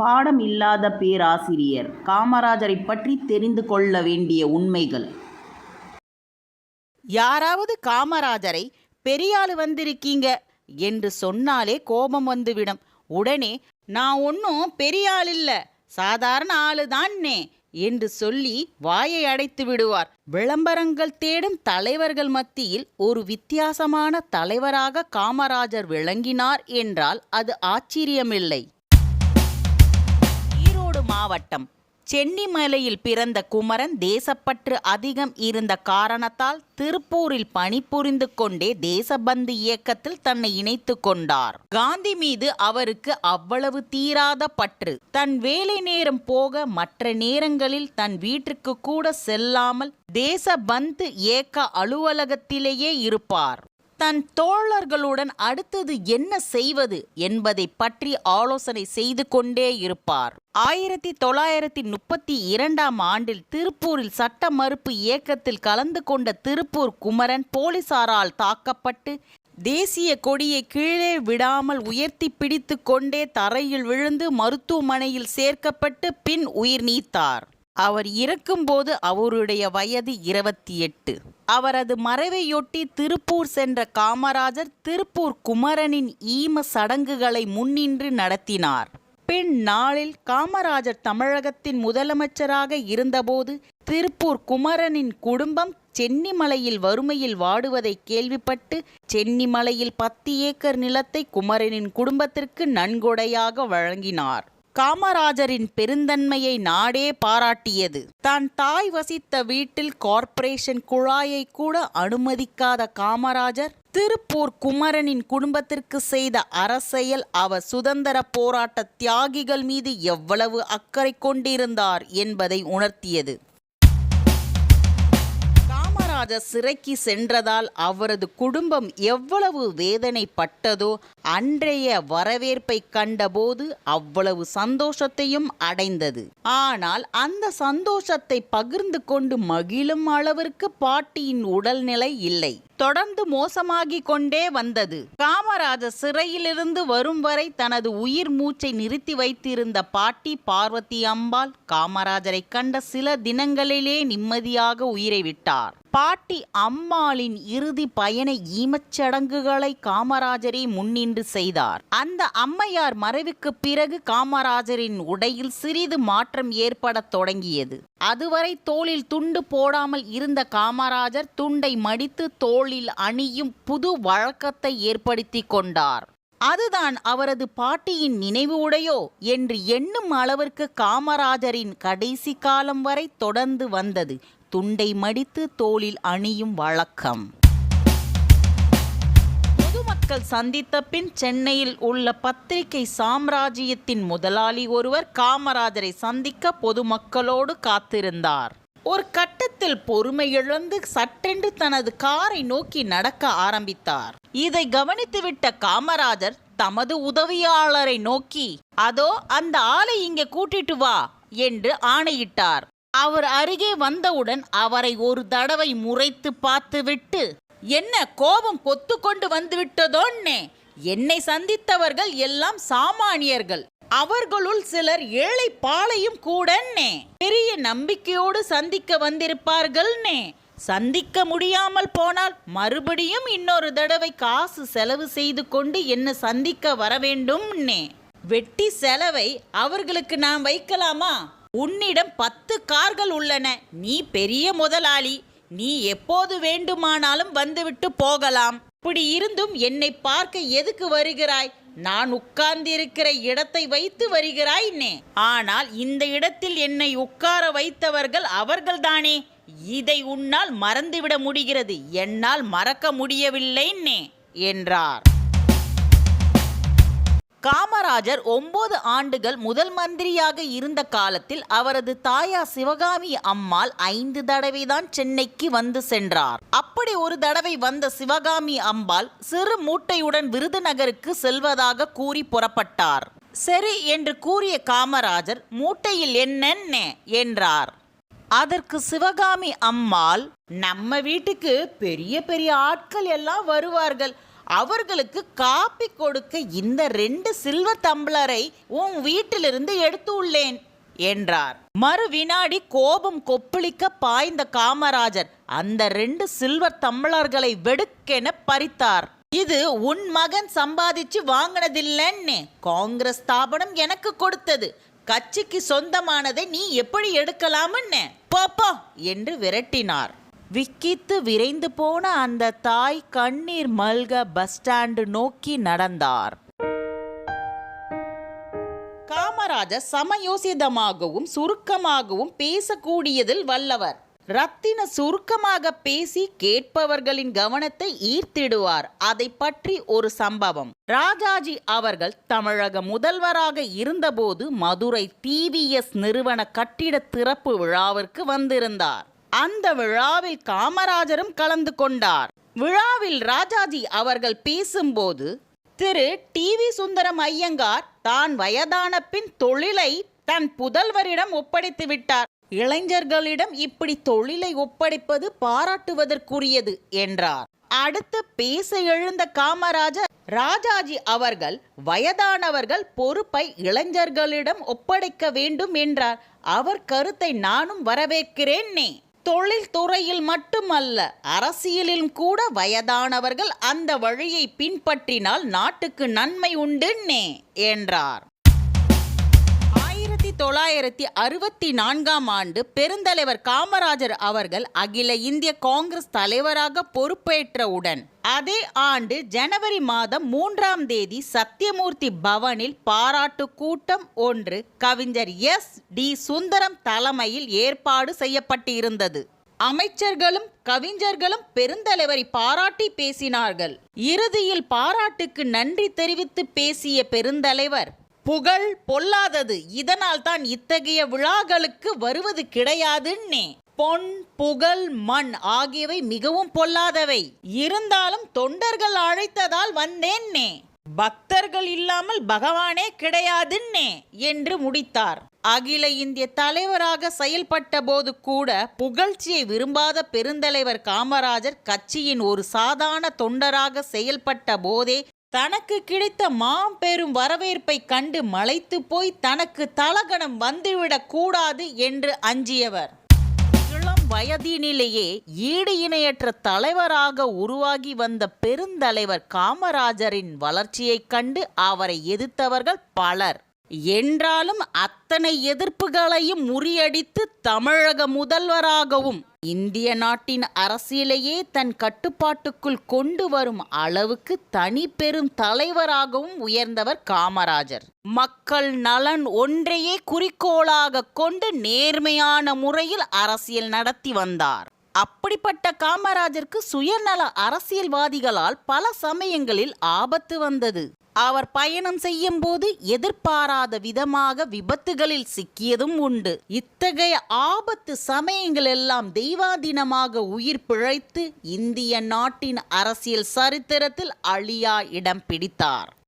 பாடம் இல்லாத பேராசிரியர். காமராஜரை பற்றி தெரிந்து கொள்ள வேண்டிய உண்மைகள். யாராவது காமராஜரை பெரியாள் வந்திருக்கீங்க என்று சொன்னாலே கோபம் வந்துவிடும். உடனே நான் ஒன்றும் பெரிய ஆள் இல்ல சாதாரண ஆளுதான்னே என்று சொல்லி வாயை அடைத்து விடுவார். விளம்பரங்கள் தேடும் தலைவர்கள் மத்தியில் ஒரு வித்தியாசமான தலைவராக காமராஜர் விளங்கினார் என்றால் அது ஆச்சரியமில்லை. மாவட்டம். சென்னிமலையில் பிறந்த குமரன் தேசப்பற்று அதிகம் இருந்த காரணத்தால் திருப்பூரில் பணிபுரிந்து கொண்டே தேசபந்து இயக்கத்தில் தன்னை இணைத்து கொண்டார். காந்தி மீது அவருக்கு அவ்வளவு தீராத பற்று. தன் வேலை நேரம் போக மற்ற நேரங்களில் தன் வீட்டிற்கு கூட செல்லாமல் தேசபந்து இயக்க அலுவலகத்திலேயே இருப்பார். தன் தோழர்களுடன் அடுத்தது என்ன செய்வது என்பதை பற்றி ஆலோசனை செய்து கொண்டே இருப்பார். ஆயிரத்தி தொள்ளாயிரத்தி முப்பத்தி இரண்டாம் ஆண்டில் திருப்பூரில் சட்ட மறுப்பு இயக்கத்தில் கலந்து கொண்ட திருப்பூர் குமரன் போலீசாரால் தாக்கப்பட்டு தேசிய கொடியை கீழே விடாமல் உயர்த்தி பிடித்து கொண்டே தரையில் விழுந்து மருத்துவமனையில் சேர்க்கப்பட்டு பின் உயிர் நீத்தார். அவர் இறக்கும்போது அவருடைய வயது இருபத்தி எட்டு. அவரது மறைவையொட்டி திருப்பூர் சென்ற காமராஜர் திருப்பூர் குமரனின் ஈம சடங்குகளை முன்னின்று நடத்தினார். பின் நாளில் காமராஜர் தமிழகத்தின் முதலமைச்சராக இருந்தபோது திருப்பூர் குமரனின் குடும்பம் சென்னிமலையில் வறுமையில் வாடுவதை கேள்விப்பட்டு சென்னிமலையில் பத்து ஏக்கர் நிலத்தை குமரனின் குடும்பத்திற்கு நன்கொடையாக வழங்கினார். காமராஜரின் பெருந்தன்மையை நாடே பாராட்டியது. தான் தாய் வசித்த வீட்டில் கார்ப்பரேஷன் குழாயை கூட அனுமதிக்காத காமராஜர் திருப்பூர் குமரனின் குடும்பத்திற்கு செய்த அரசியல் அவர் சுதந்திர போராட்ட தியாகிகள் மீது எவ்வளவு அக்கறை கொண்டிருந்தார் என்பதை உணர்த்தியது. காமராஜர் சிறைக்கு சென்றதால் அவரது குடும்பம் எவ்வளவு வேதனைப்பட்டதோ அன்றைய வரவேற்பை கண்டபோது அவ்வளவு சந்தோஷத்தையும் அடைந்தது. ஆனால் அந்த சந்தோஷத்தை பகிர்ந்து கொண்டு மகிழும் அளவிற்கு பாட்டியின் உடல்நிலை இல்லை. தொடர்ந்து மோசமாகிக் கொண்டே வந்தது. காமராஜர் சிறையிலிருந்து வரும் வரை தனது உயிர் மூச்சை நிறுத்தி வைத்திருந்த பாட்டி பார்வதி அம்பாள் காமராஜரை கண்ட சில தினங்களிலே நிம்மதியாக உயிரை விட்டார். பாட்டி அம்மாளின் இறுதி பயண ஈமச்சடங்குகளை காமராஜரே முன்னின்று செய்தார். அந்த அம்மையார் மறைவுக்கு பிறகு காமராஜரின் உடையில் சிறிது மாற்றம் ஏற்படத் தொடங்கியது. அதுவரை தோளில் துண்டு போடாமல் இருந்த காமராஜர் துண்டை மடித்து தோளில் அணியும் புது வழக்கத்தை ஏற்படுத்தி கொண்டார். அதுதான் அவரது பாட்டியின் நினைவு உடையோ என்று எண்ணும் அளவிற்கு காமராஜரின் கடைசி காலம் வரை தொடர்ந்து வந்தது. துண்டை மடித்து தோளில் அணியும் வழக்கம். பொதுமக்கள் சந்தித்த பின் சென்னையில் உள்ள பத்திரிகை சாம்ராஜ்யத்தின் முதலாளி ஒருவர் காமராஜரை சந்திக்க பொதுமக்களோடு காத்திருந்தார். ஒரு கட்டத்தில் பொறுமை இழந்து சட்டென்று தனது காரை நோக்கி நடக்க ஆரம்பித்தார். இதை கவனித்துவிட்ட காமராஜர் தமது உதவியாளரை நோக்கி அதோ அந்த ஆளை இங்கே கூட்டிட்டு வா என்று ஆணையிட்டார். அவர் அருகே வந்தவுடன் அவரை ஒரு தடவை முறைத்து பார்த்துவிட்டு என்ன கோபம் கொத்து கொண்டு வந்து விட்டதோன்னே என்னை சந்தித்தவர்கள் எல்லாம் சாமானியர்கள். அவர்களுள் சிலர் ஏழை பாளையும் கூடன்னே பெரிய நம்பிக்கையோடு சந்திக்க வந்திருப்பார்கள்னே. சந்திக்க முடியாமல் போனால் மறுபடியும் இன்னொரு தடவை காசு செலவு செய்து கொண்டு என்ன சந்திக்க வர வேண்டும்னே வெட்டி செலவை அவர்களுக்கு நான் வைக்கலாமா? உன்னிடம் பத்து கார்கள் உள்ளன. நீ பெரிய முதலாளி. நீ எப்போது வேண்டுமானாலும் வந்துவிட்டு போகலாம். இப்படி இருந்தும் என்னை பார்க்க எதுக்கு வருகிறாய்? நான் உட்கார்ந்திருக்கிற இடத்தை வைத்து வருகிறாய்னே ஆனால் இந்த இடத்தில் என்னை உட்கார வைத்தவர்கள் அவர்கள்தானே. இதை உன்னால் மறந்துவிட முடிகிறது. என்னால் மறக்க முடியவில்லைன்னே என்றார். காமராஜர் ஒன்பது ஆண்டுகள் முதல் மந்திரியாக இருந்த காலத்தில் அவரது தாயார் சிவகாமி அம்மாள் ஐந்து தடவை தான் சென்னைக்கு வந்து சென்றார். அப்படி ஒரு தடவை வந்த சிவகாமி அம்பாள் சிறு மூட்டையுடன் விருதுநகருக்கு செல்வதாக கூறி புறப்பட்டார். சரி என்று கூறிய காமராஜர் மூட்டையில் என்னென்ன? என்றார். அதற்கு சிவகாமி அம்மாள் நம்ம வீட்டுக்கு பெரிய பெரிய ஆட்கள் எல்லாம் வருவார்கள். அவர்களுக்கு காப்பி கொடுக்க இந்த ரெண்டு சில்வர் தம்ளரை உன் வீட்டிலிருந்து எடுத்து உள்ளேன் என்றார். மறு வினாடி கோபம் கொப்பளிக்க பாய்ந்த காமராஜர் அந்த ரெண்டு சில்வர் தம்ளர்களை வெடுக்கென பறித்தார். இது உன் மகன் சம்பாதிச்சு வாங்கினதில்லன்னு காங்கிரஸ் ஸ்தாபனம் எனக்கு கொடுத்தது. கட்சிக்கு சொந்தமானதை நீ எப்படி எடுக்கலாம்னு? பாப்பா என்று விரட்டினார். விக்கித்து விரைந்து போன அந்த தாய் கண்ணீர் மல்க பஸ் ஸ்டாண்டு நோக்கி நடந்தார். காமராஜர் சமயோசிதமாகவும் சுருக்கமாகவும் பேசக்கூடியதில் வல்லவர். ரத்தின சுருக்கமாக பேசி கேட்பவர்களின் கவனத்தை ஈர்த்திடுவார். அதை பற்றி ஒரு சம்பவம். ராஜாஜி அவர்கள் தமிழக முதல்வராக இருந்தபோது மதுரை டிவிஎஸ் நிறுவன கட்டிட திறப்பு விழாவிற்கு வந்திருந்தார். அந்த விழாவில் காமராஜரும் கலந்து கொண்டார். விழாவில் ராஜாஜி அவர்கள் பேசும்போது திரு டிவி சுந்தரம் ஐயங்கார் தான் வயதான பின் தொழிலை தன் புதல்வரிடம் ஒப்படைத்து விட்டார். இளைஞர்களிடம் இப்படி தொழிலை ஒப்படைப்பது பாராட்டுவதற்குரியது என்றார். அடுத்து பேச எழுந்த காமராஜர் ராஜாஜி அவர்கள் வயதானவர்கள் பொறுப்பை இளைஞர்களிடம் ஒப்படைக்க வேண்டும் என்றார். அவர் கருத்தை நானும் வரவேற்கிறேன்னே. நே தொழில்துறையில் மட்டுமல்ல அரசியலிலும் கூட வயதானவர்கள் அந்த வழியை பின்பற்றினால் நாட்டுக்கு நன்மை உண்டுன்னே என்றார். தொள்ளாயிரத்தி அறுபத்தி நான்காம் ஆண்டு பெருந்தலைவர் காமராஜர் அவர்கள் அகில இந்திய காங்கிரஸ் தலைவராக பொறுப்பேற்றவுடன் அதே ஆண்டு ஜனவரி மாதம் மூன்றாம் தேதி சத்தியமூர்த்தி பவனில் பாராட்டு கூட்டம் ஒன்று கவிஞர் எஸ். டி. சுந்தரம் தலைமையில் ஏற்பாடு செய்யப்பட்டிருந்தது. அமைச்சர்களும் கவிஞர்களும் பெருந்தலைவரை பாராட்டி பேசினார்கள். இறுதியில் பாராட்டுக்கு நன்றி தெரிவித்து பேசிய பெருந்தலைவர் புகழ் பொல்லாதது. இதனால் தான் இத்தகைய விழாக்களுக்கு வருவது கிடையாதுன்னே. பொன் புகழ் மண் ஆகியவை மிகவும் பொல்லாதவை. இருந்தாலும் தொண்டர்கள் அழைத்ததால் வந்தேன்னே. பக்தர்கள் இல்லாமல் பகவானே கிடையாதுன்னே என்று முடித்தார். அகில இந்திய தலைவராக செயல்பட்ட போது கூட புகழ்ச்சியை விரும்பாத பெருந்தலைவர் காமராஜர் கட்சியின் ஒரு சாதாரண தொண்டராக செயல்பட்ட போதே தனக்கு கிடைத்த மாம்பெரும் வரவேற்பை கண்டு மலைத்து போய் தனக்கு தலகணம் வந்துவிடக் கூடாது என்று அஞ்சியவர். இளம் வயதினிலேயே ஈடு இணையற்ற தலைவராக உருவாகி வந்த பெருந்தலைவர் காமராஜரின் வளர்ச்சியைக் கண்டு அவரை எதிர்த்தவர்கள் பலர். என்றாலும் அத்தனை எதிர்ப்புகளையும் முறியடித்து தமிழக முதல்வராகவும் இந்திய நாட்டின் அரசியலையே தன் கட்டுப்பாட்டுக்குள் கொண்டு வரும் அளவுக்கு தனி பெரும் தலைவராகவும் உயர்ந்தவர் காமராஜர். மக்கள் நலன் ஒன்றையே குறிக்கோளாக கொண்டு நேர்மையான முறையில் அரசியல் நடத்தி வந்தார். அப்படிப்பட்ட காமராஜருக்கு சுயநல அரசியல்வாதிகளால் பல சமயங்களில் ஆபத்து வந்தது. அவர் பயணம் செய்யும் போது எதிர்பாராத விதமாக விபத்துகளில் சிக்கியதும் உண்டு. இத்தகைய ஆபத்து சமயங்களெல்லாம் தெய்வாதீனமாக உயிர் பிழைத்து இந்திய நாட்டின் அரசியல் சரித்திரத்தில் அழியா இடம் பிடித்தார்.